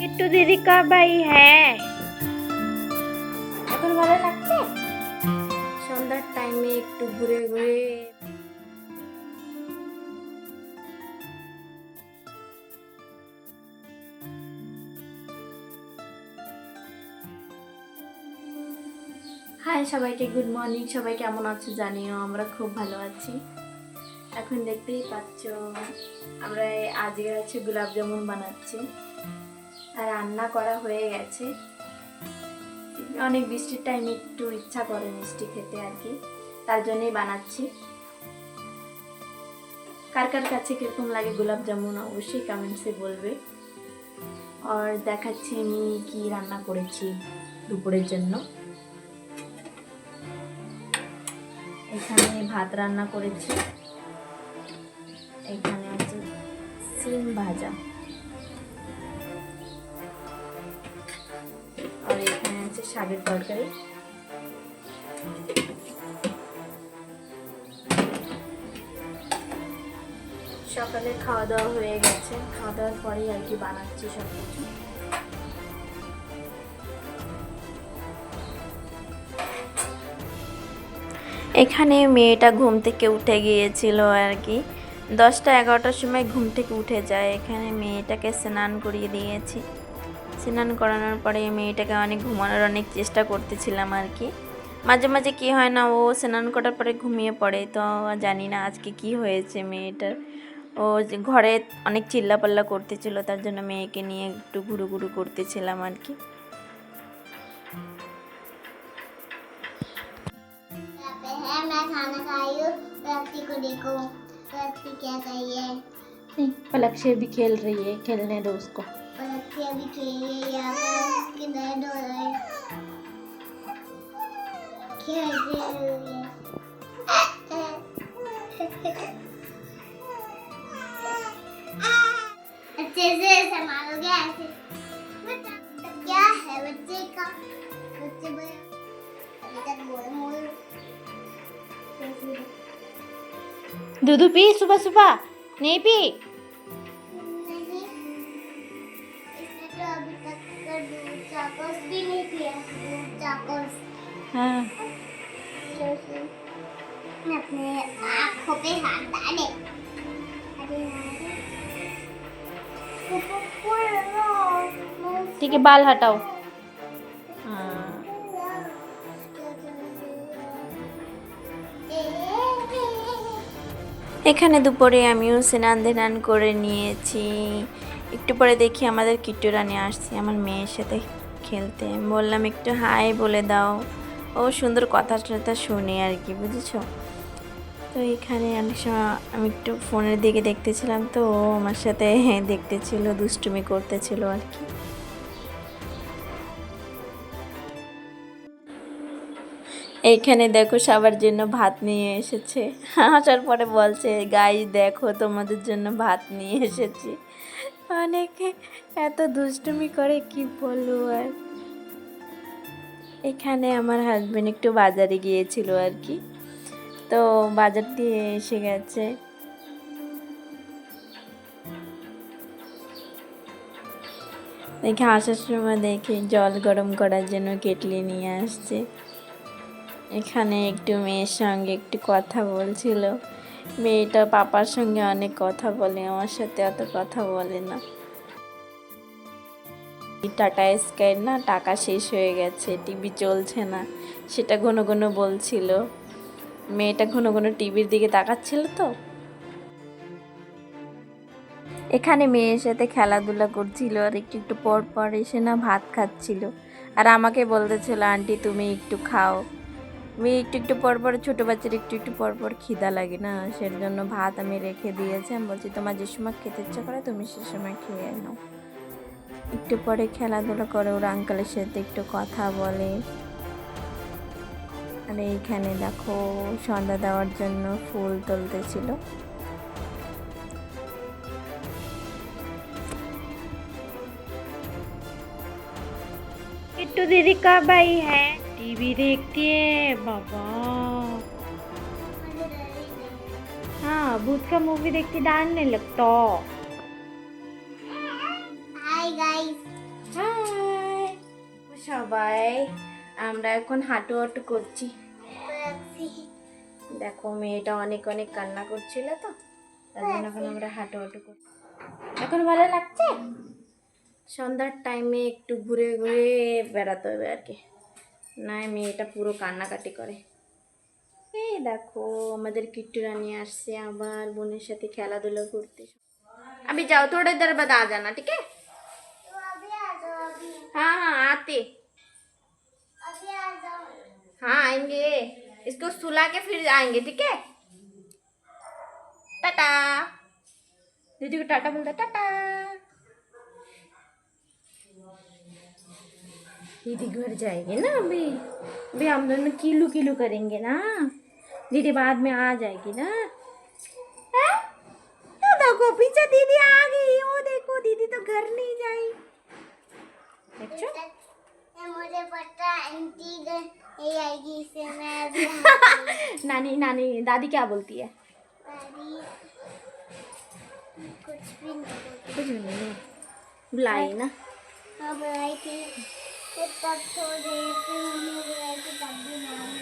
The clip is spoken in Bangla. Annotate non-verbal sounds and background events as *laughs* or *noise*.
একটু দিদি হ্যাঁ এখন ভালো লাগছে সন্ধ্যার টাইমে একটু ঘুরে ঘুরে হাই সবাইকে গুড মর্নিং সবাই কেমন আছো জানিও? আমরা খুব ভালো আছি। এখন দেখতেই পাচ্ছ, আমরা আজকে হচ্ছে গোলাপ জামুন বানাচ্ছি। আর রান্না করা হয়ে গেছে। অনেক বৃষ্টির টাইমে একটু ইচ্ছা করে মিষ্টি খেতে আর কি, তার জন্যই বানাচ্ছি। কার কার কাছে কীরকম লাগে গোলাপ জামুন, অবশ্যই কমেন্টসে বলবে। আর দেখাচ্ছি আমি কি রান্না করেছি দুপুরের জন্য। এখানে ভাত রান্না করেছি। এখানে আছে সিম ভাজা। আর এখানে আছে শাকের তরকারি। সকালে খাওয়া দাওয়া হয়ে গেছে। খাওয়া দাওয়ার পরেই আর কি বানাচ্ছি সব কিছু এখানে মেয়েটা ঘুম থেকে উঠে গিয়েছিল আর কি। দশটা এগারোটার সময় ঘুম থেকে উঠে যায় এখানে মেয়েটাকে স্নান করিয়ে দিয়েছি স্নান করানোর পরে মেয়েটাকে অনেক ঘুমানোর অনেক চেষ্টা করতেছিলাম আর কি মাঝে মাঝে কি হয় না ও স্নান করার পরে ঘুমিয়ে পড়ে তো জানি না আজকে কি হয়েছে মেয়েটার ও যে ঘরে অনেক চিল্লাপাল্লা করতেছিল তার জন্য মেয়েকে নিয়ে একটু ঘুরু ঘুরু করতেছিলাম আর কি यहाँ पे है मैं खाना खाई हूँ क्या चाहिए पलक से भी खेल रही है खेलने दो उसको। व्यक्ति अभी खेलिए यहाँ पे उसके दर्द हो रहे हैं। खेल रही है? अच्छे से संभालोगे ऐसे? दूधू पी सुबह सुबह। नहीं पी। नहीं तो अभी तक का दूध चाकोस भी नहीं पिया हाँ। अपने आँखों पे हाथ डाले। ठीक है बाल हटाओ। এখানে দুপুরে আমিও স্নান ধান করে নিয়েছি। একটু পরে দেখি আমাদের কিট্টু রানী আসছে, আমার মেয়ের সাথে খেলতে। বললাম, একটু হাই বলে দাও। ও সুন্দর কথা টথা শুনে আর কি, বুঝেছ? তো এখানে অনেক সময় আমি একটু ফোনের দিকে দেখতেছিলাম, তো ও আমার সাথে দেখতেছিল, দুষ্টুমি করতেছিল আর কি। এইখানে দেখো সবার জন্য ভাত নিয়ে এসেছে। আসার পরে বলছে গাই দেখো তোমাদের জন্য ভাত নিয়ে এসেছি। অনেকে এত দুষ্টুমি করে, কি বলব আর? এখানে আমার হাজব্যান্ড একটু বাজারে গিয়েছিল আর কি। তো বাজার দিয়ে এসে গেছে। দেখে আসার সময় দেখি জল গরম করার জন্য কেটলি নিয়ে আসছে। এখানে একটু মেয়ের সঙ্গে একটু কথা বলছিল। মেয়েটা পাপার সঙ্গে অনেক কথা বলে, আমার সাথে অত কথা বলে না। টাটা স্কাই না, টাকা শেষ হয়ে গেছে, টিভি চলছে না, সেটা ঘন ঘন বলছিল। মেয়েটা ঘন ঘন টিভির দিকে তাকাচ্ছিল তো। এখানে মেয়ের সাথে খেলাধুলা করছিল, আর একটু একটু পর পর এসে না ভাত খাচ্ছিল। আর আমাকে বলতেছিল, আন্টি, তুমি একটু খাও। আমি একটু একটু পর পর ছোটো বাচ্চার একটু একটু পর পর খিদা লাগে না সের জন্য ভাত আমি রেখে দিয়েছি আমি বলছি তোমার যে সময় খেতে ইচ্ছা করে তুমি সে সময় খেয়ে নাও একটু পরে খেলাধুলা করে ওর আঙ্কেলের সাথে একটু কথা বলে আর এইখানে দেখো সন্ধ্যা দেওয়ার জন্য ফুল তুলতেছিল किट्टू दीदी कब आई है टीवी देखती है बाबा हाँ भूत का मूवी देख के डर नहीं लगता হাই গাইস হাই সবাই আমরা এখন হাঁটু হাঁটু করছি দেখো মেয়েটা অনেক অনেক কান্না করছিল তো তার জন্য এখন আমরা হাঁটু হাঁটু করছি এখন ভালো লাগছে সন্ধ্যার টাইমে একটু ঘুরে ঘুরে বেড়াতে হবে আর কি না মেয়েটা পুরো কান্নাকাটি করে এই দেখো আমাদের কিট্টু রানী আসছে আবার বোনের সাথে খেলাধুলো করতে अभी जाओ थोड़ी देर बाद आ जाना ठीक है तो अभी आ जाओ अभी हाँ हाँ आते अभी आ जाओ हाँ आएंगे इसको सुला के फिर आएंगे ठीक है टाटा दीदी को टाटा बोलता टाटा दीदी घर जाएँगे ना अभी? अभी हम दोनों किलू किलू करेंगे ना। दीदी बाद में आ जाएगी ना। तो देखो पीछे दीदी आ गई। वो देखो दीदी तो घर नहीं जाई। मुझे पता आंटी आएगी मैं *laughs* नानी नानी दादी क्या बोलती है? कुछ भी नहीं कुछ भी नहीं बुलाई ना। अब आई थी। कुत्ता तो देते हैं तब भी ना